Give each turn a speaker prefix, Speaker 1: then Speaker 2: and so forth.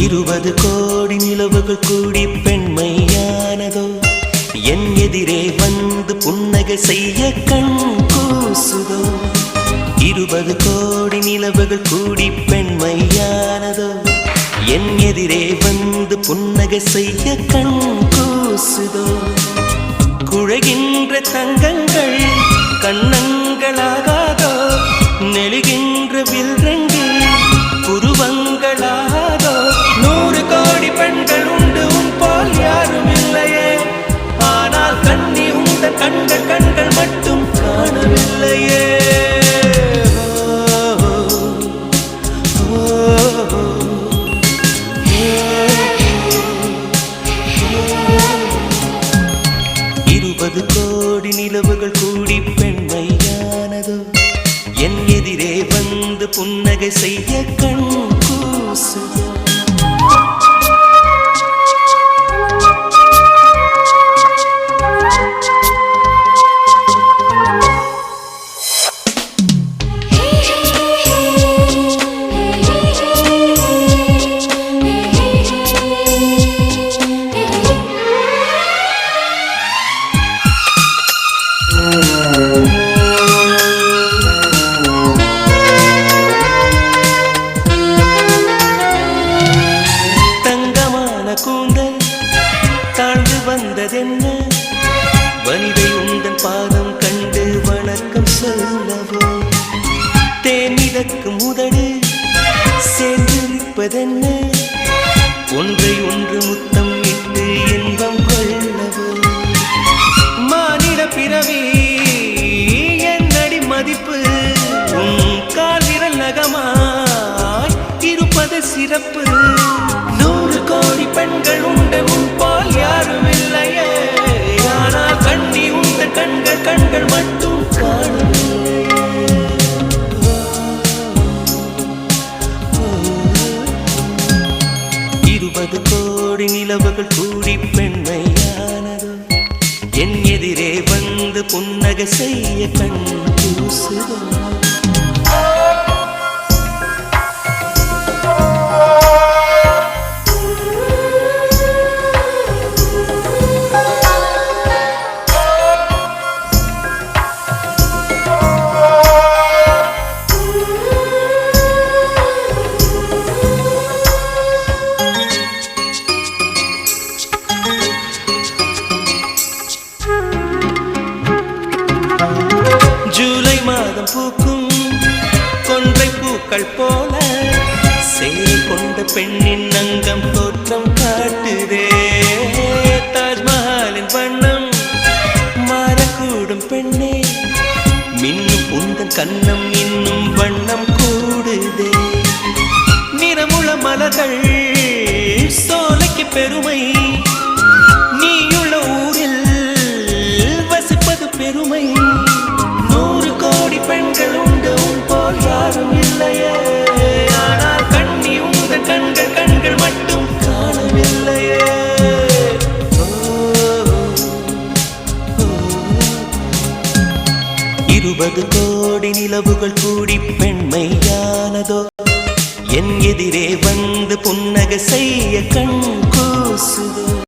Speaker 1: இருபது கோடி நிலவுகள் கூடி பெண்மையானதோ என் எதிரே வந்து புன்னகை செய்ய கண் கூசுதோ இருபது கோடி நிலவுகள் கூடி பெண்மையானதோ என் எதிரே வந்து புன்னகை செய்ய கண் கூசுதோ? குழகின்ற தங்கங்கள் கண்ணங்களாகாதோ? நெழுகின்ற வில்ரங்கு புருவங்களாகாதோ? நூறு கோடி பெண்கள் உண்டு உன் போல் யாரும் இல்லையே ஆனால் கண்ணி உங்கள் கண்கள் முப்பது கோடி நிலவுகள் கூடி பெண்மையானதோ? என் எதிரே வந்து புன்னகை செய்ய கண் சிறப்பு. நூறு கோடி பெண்கள் உண்டு முன்பால் யாரும் இல்லையே. ஆனால் கண்ணி உண்டு கண்கள் கண்கள் மட்டும் காணும். இருபது கோடி நிலவுகள் கூடி பெண்மையானதோ. என் எதிரே வந்து புன்னகை செய்ய கண் பூசுவோம் பெண்ணின் அங்கம் தோற்றம் காட்டுதே. தாஜ்மஹாலின் வண்ணம் மாறக்கூடும் பெண்ணே. மின்னும் உந்தன் கண்ணம் இன்னும் வண்ணம் கூடுதே. நிறமுள மலர்கள் சோலைக்கு பெருமை இருபது கோடி நிலவுகள் கூடி பெண்மையானதோ? என் எதிரே வந்து புன்னகை செய்ய கண் கூசுதோ?